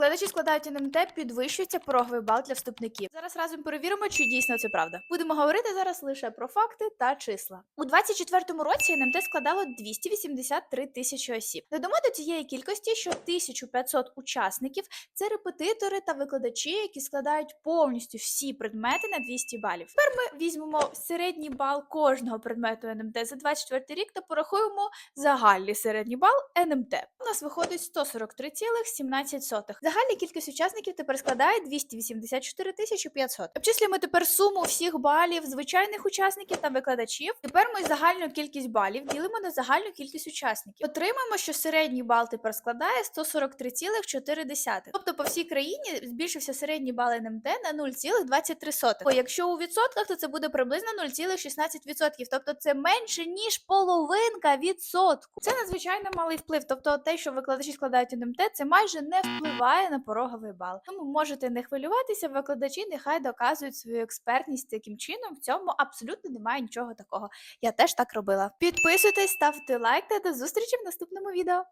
Викладачі складають НМТ, підвищується пороговий бал для вступників. Зараз разом перевіримо, чи дійсно це правда. Будемо говорити зараз лише про факти та числа. У 24-му році НМТ складало 283 тисячі осіб. Додамо до цієї кількості, що 1500 учасників це репетитори та викладачі, які складають повністю всі предмети на 200 балів. Тепер ми візьмемо середній бал кожного предмету НМТ за 24 рік та порахуємо загальний середній бал НМТ. У нас виходить 143,17. Загальна кількість учасників тепер складає 284 тисячі 500. Обчислюємо тепер суму всіх балів звичайних учасників та викладачів. Тепер ми загальну кількість балів ділимо на загальну кількість учасників. Отримаємо, що середній бал тепер складає 143,4. Тобто по всій країні збільшився середній бал НМТ на 0,23. О, якщо у відсотках, то це буде приблизно 0,16%. Тобто це менше ніж половинка відсотку. Це надзвичайно малий вплив. Тобто, те, що викладачі складають НМТ, це майже не впливає на пороговий бал. Тому можете не хвилюватися. Викладачі нехай доказують свою експертність таким чином. В цьому абсолютно немає нічого такого. Я теж так робила. Підписуйтесь, ставте лайк та до зустрічі в наступному відео.